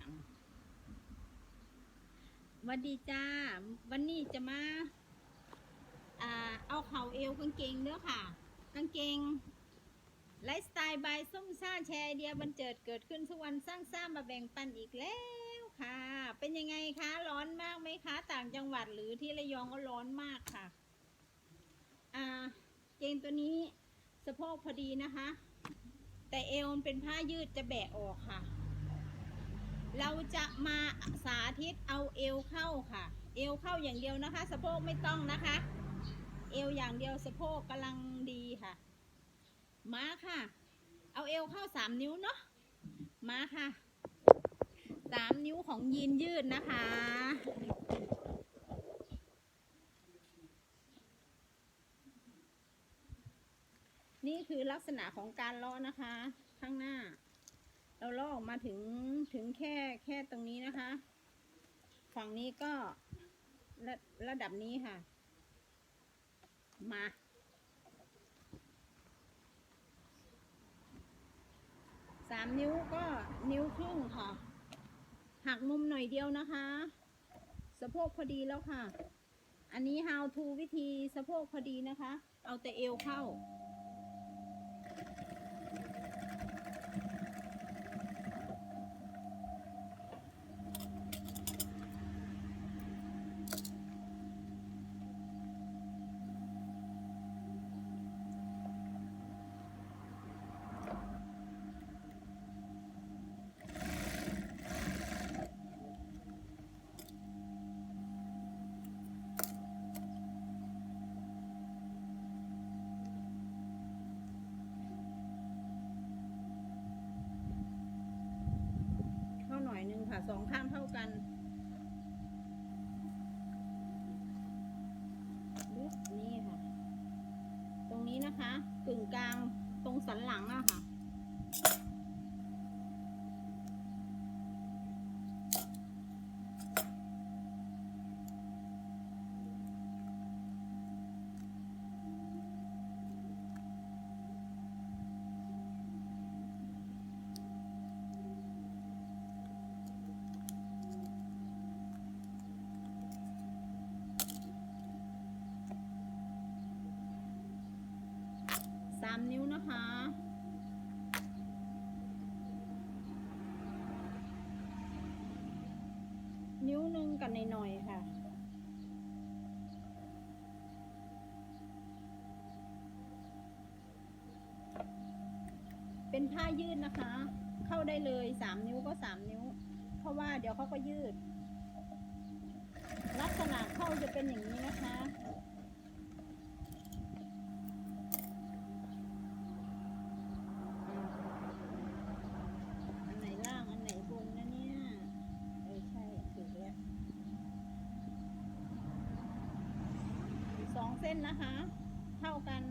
บางวันดีจ้า วันนี้จะมาอเอาเข่าเอวกางเกงเด้อค่ะ กางเกงไลฟ์สไตล์บายส้มซ่าแชร์เดียบันเจิดเกิดขึ้นทุกวันสร้างสร้างมาแบ่งปันอีกแล้วค่ะ เป็นยังไงคะ ร้อนมากไหมคะ ต่างจังหวัดหรือที่ระยองก็ร้อนมากค่ะ อ่า เกงตัวนี้สะโพกพอดีนะคะ แต่เอวมันเป็นผ้ายืดจะแบะออกค่ะ เราจะมาสาธิตเอาเอวเข้าค่ะ เอวเข้าอย่างเดียวนะคะ สะโพกไม่ต้องนะคะ เอวอย่างเดียวสะโพกกำลังดีค่ะ มาค่ะ เอาเอวเข้าสามนิ้วเนาะมาค่ะสามนิ้วของยีนยืดนะคะนี่คือลักษณะของการลาะนะคะ ข้างหน้า เราลออกมาถึงถึงแค่แค่ตรงนี้นะคะ ฝั่งนี้ก็ระระดับนี้ค่ะ มาสามนิ้วก็นิ้วครึ่งค่ะ หักมุมหน่อยเดียวนะคะ สะโพกพอดีแล้วค่ะ อันนี้ how to วิธีสะโพกพอดีนะคะ เอาแต่เอวเข้า สองข้างเท่ากันนี่ค่ะ ตรงนี้นะคะ กึ่งกลางตรงสันหลังอะค่ะ หนึ่งกันหน่อยๆค่ะเป็นผ้ายืดนะคะ เข้าได้เลยสามนิ้วก็สามนิ้ว เพราะว่าเดี๋ยวเขาก็ยืด ลักษณะเข้าจะเป็นอย่างนี้นะคะ อันไหนล่าง อันไหนบนนะเนี่ย เออใช่ถูกแล้ว ส้นนะคะ เท่ากัน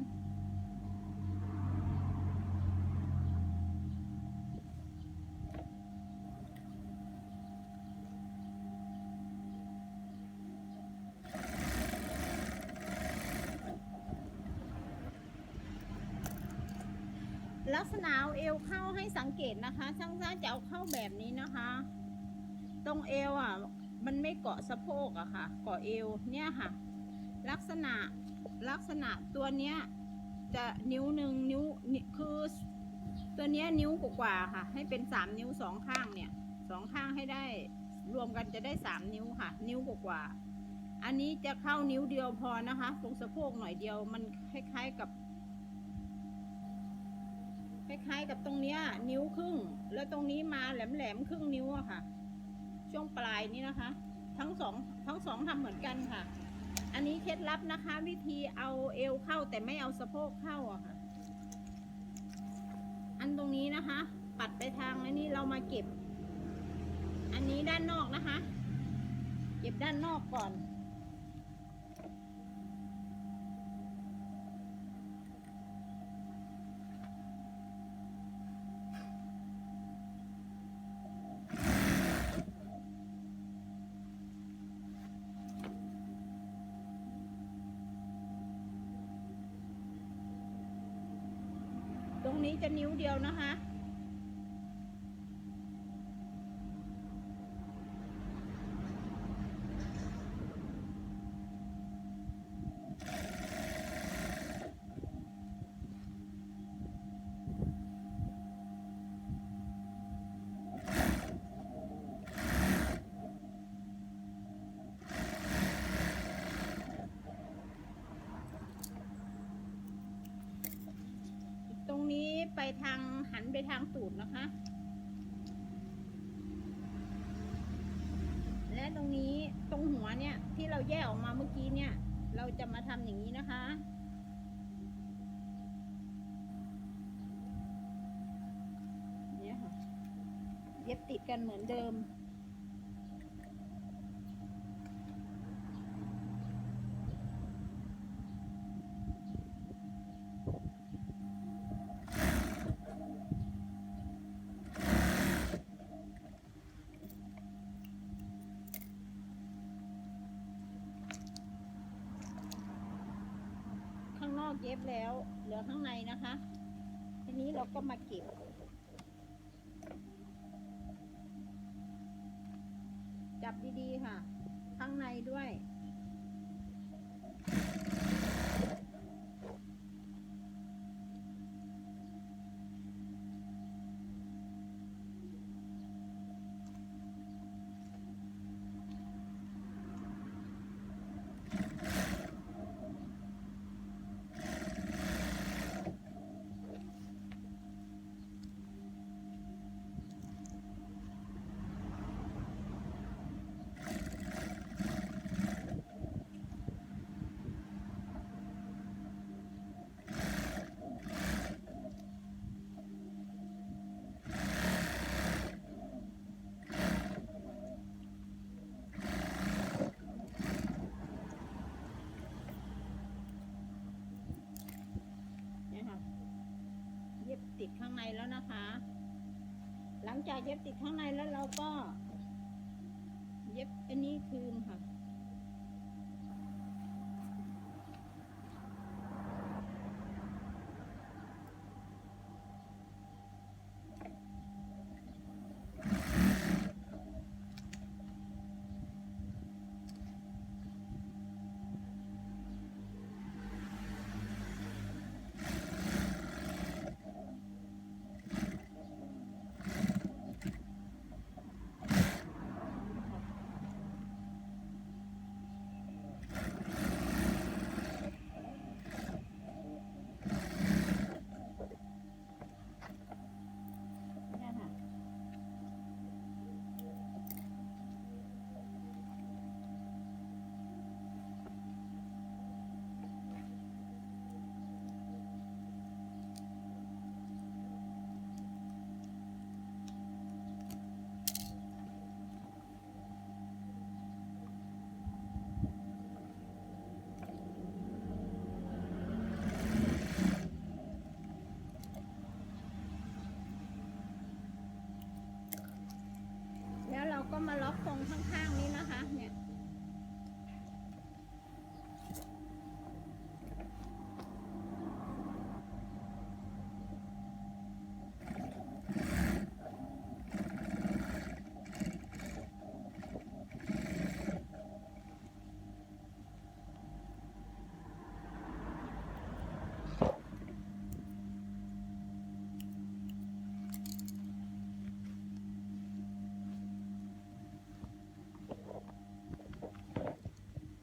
ลักษณะเอาเอวเข้าให้สังเกตนะคะ ช่างซ่าจะเอาเข้าแบบนี้นะคะ ตรงเอวอะ มันไม่เกาะสะโพกอะค่ะ เกาะเอวเนี่ยค่ะ ลักษณะลักษณะตัวเนี้ยจะนิ้วหนึ่งนิ้วคือตัวเนี้ยนิ้วกว่าค่ะ ให้เป็นสามนิ้วสองข้างเนี่ยสองข้างให้ได้รวมกันจะได้สามนิ้วค่ะ นิ้วกว่า อันนี้จะเข้านิ้วเดียวพอนะคะตรงสะโพกหน่อยเดียวมันคล้ายๆกับ คล้ายๆกับตรงเนี้ย นิ้วครึ่ง แล้วตรงนี้มาแหลมๆครึ่งนิ้วอะค่ะ ช่วงปลายนี้นะคะ ทั้งสองทั้งสองทำเหมือนกันค่ะ อันนี้เคล็ดลับนะคะ วิธีเอาเอวเข้าแต่ไม่เอาสะโพกเข้าอะค่ะ อันตรงนี้นะคะ ปัดไปทางอันนี้เรามาเก็บ อันนี้ด้านนอกนะคะ เก็บด้านนอกก่อน นี้จะนิ้วเดียวนะคะ ไปทางหันไป ทางตูดนะคะ และตรงนี้ตรงหัวเนี่ยที่เราแยกออกมาเมื่อกี้เนี่ย เราจะมาทำอย่างนี้นะคะเนี่ยค่ะ เย็บติดกันเหมือนเดิม ฟแล้ว เหลือข้างในนะคะ ทีนี้เราก็มาเก็บ จับดีๆค่ะ ข้างในด้วยค่ะ เย็บติดข้างในแล้วนะคะ หลัง จากเย็บติดข้างในแล้วเราก็ เย็บอันนี้คืนค่ะ เนี่ยค่ะ แล้วเราก็มาล็อกตรงข้างๆนี้นะคะ เนี่ย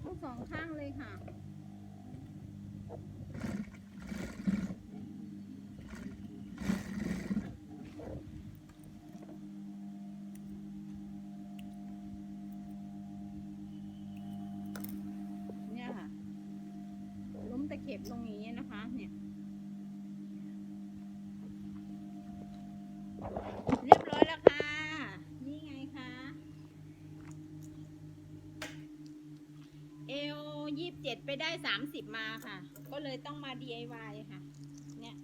ทั้งสองข้าง เลยค่ะ เนี่ยค่ะ ล้มตะเข็บลงอย่างนี้นะคะ เนี่ยแล้วค่ะ นี่ไงคะ เอลยี่สิบเจ็ด ไปได้สามสิบมาค่ะ ก็เลยต้องมา DIY ค่ะ เนี่ย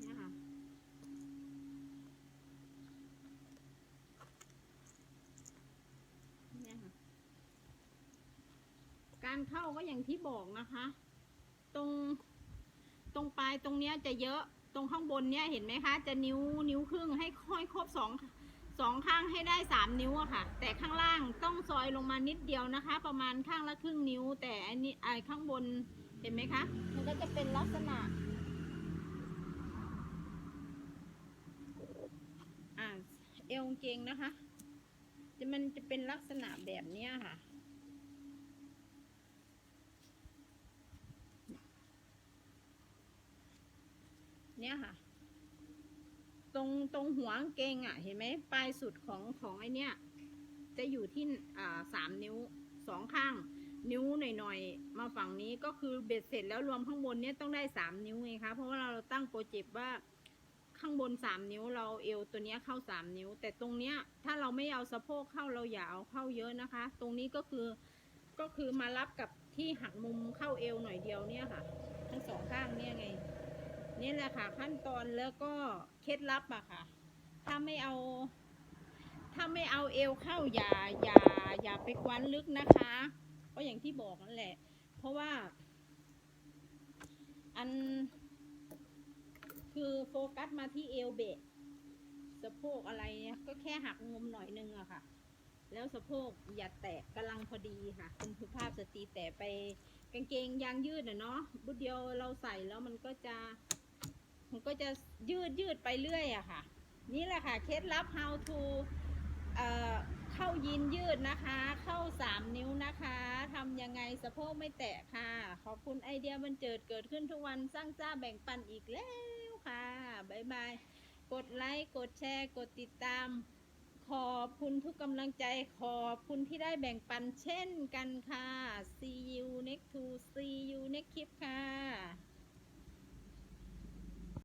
เนี่ยค่ะเนี่ยค่ะ การเข้าก็อย่างที่บอกนะคะ ตรง ตรงปลายตรงเนี้ยจะเยอะ ตรงข้างบนเนี้ยเห็นไหมคะ จะนิ้วนิ้วครึ่งให้ค่อยครบสอง สองข้างให้ได้สามนิ้วอะค่ะ แต่ข้างล่างต้องซอยลงมานิดเดียวนะคะ ประมาณข้างละครึ่งนิ้ว แต่อันนี้ไอ้ข้างบนเห็นไหมคะ มันก็จะเป็นลักษณะอ่าเอวกางเกงนะคะ จะมันจะเป็นลักษณะแบบเนี้ค่ะนี้ยค่ะ ตรงตรงหัวกางเกงอะ เห็นไหมปลายสุดของของไอเนี้ยจะอยู่ที่อ่าสามนิ้วสองข้าง นิ้วหน่อยๆมาฝั่งนี้ก็คือเบ็ดเสร็จแล้วรวมข้างบนเนี้ยต้องได้สามนิ้วไงคะเพราะว่าเราตั้งโปรเจกต์ว่าข้างบนสามนิ้วเราเอวตัวเนี้ยเข้าสามนิ้ว แต่ตรงเนี้ยถ้าเราไม่เอาสะโพกเข้าเราอย่าเอาเข้าเยอะนะคะ ตรงนี้ก็คือก็คือมารับกับที่หักมุมเข้าเอวหน่อยเดียวเนี่ยค่ะ ทั้งสองข้างเนี่ยไง นี่แหละค่ะ ขั้นตอนแล้วก็เคล็ดลับอะค่ะ ถ้าไม่เอา ถ้าไม่เอาเอวเข้าอย่าอย่าอย่าไปคว้านลึกนะคะก็อย่างที่บอกนั่นแหละ เพราะว่า อัน คือโฟกัสมาที่เอวเบะสะโพกอะไรเนี่ยก็แค่หักงมหน่อยนึงอะค่ะ แล้วสะโพกอย่าแตะกำลังพอดีค่ะคุณสุภาพสตรีแต่ไปกางเกงยางยืดอะเนาะบุดเดียวเราใส่แล้วมันก็จะ มันก็จะยืดยืดไปเรื่อยอะค่ะ นี่แหละค่ะ เคล็ดลับ how to เอ่อเข้ายีนยืดนะคะ เข้าสามนิ้วนะคะทำยังไงสะโพกไม่แตะค่ะ ขอบคุณไอเดียบันเจิดเกิดขึ้นทุกวันสร้างจ้าแบ่งปันอีกแล้วค่ะบ๊ายบาย กดไลค์ กดแชร์ กดติดตาม ขอบคุณทุกกำลังใจ ขอบคุณที่ได้แบ่งปันเช่นกันค่ะ see you next to see you next clip ค่ะ